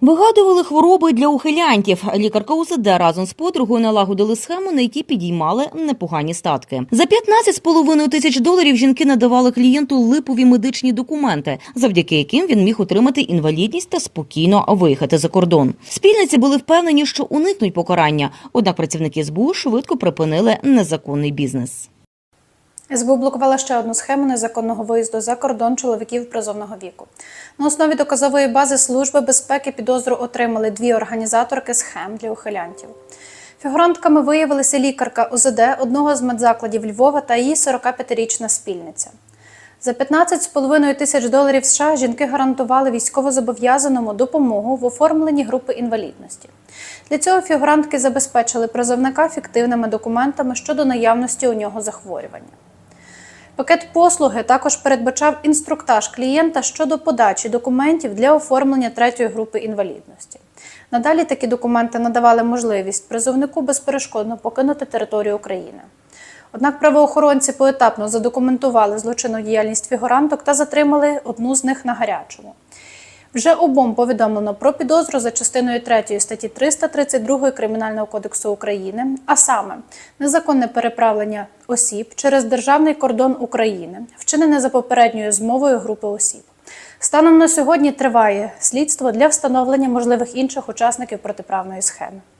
Вигадували хвороби для ухилянтів. Лікарка УЗД разом з подругою налагодили схему, на якій підіймали непогані статки. За 15,5 тисяч доларів жінки надавали клієнту липові медичні документи, завдяки яким він міг отримати інвалідність та спокійно виїхати за кордон. Спільниці були впевнені, що уникнуть покарання, однак працівники СБУ швидко припинили незаконний бізнес. СБУ блокувала ще одну схему незаконного виїзду за кордон чоловіків призовного віку. На основі доказової бази Служби безпеки підозру отримали дві організаторки схем для ухилянтів. Фігурантками виявилися лікарка УЗД одного з медзакладів Львова та її 45-річна спільниця. За 15,5 тисяч доларів США жінки гарантували військовозобов'язаному допомогу в оформленні групи інвалідності. Для цього фігурантки забезпечили призовника фіктивними документами щодо наявності у нього захворювання. Пакет послуги також передбачав інструктаж клієнта щодо подачі документів для оформлення третьої групи інвалідності. Надалі такі документи надавали можливість призовнику безперешкодно покинути територію України. Однак правоохоронці поетапно задокументували злочинну діяльність фігуранток та затримали одну з них на гарячому. Вже обом повідомлено про підозру за частиною 3 статті 332 Кримінального кодексу України, а саме незаконне переправлення осіб через державний кордон України, вчинене за попередньою змовою групи осіб. Станом на сьогодні триває слідство для встановлення можливих інших учасників протиправної схеми.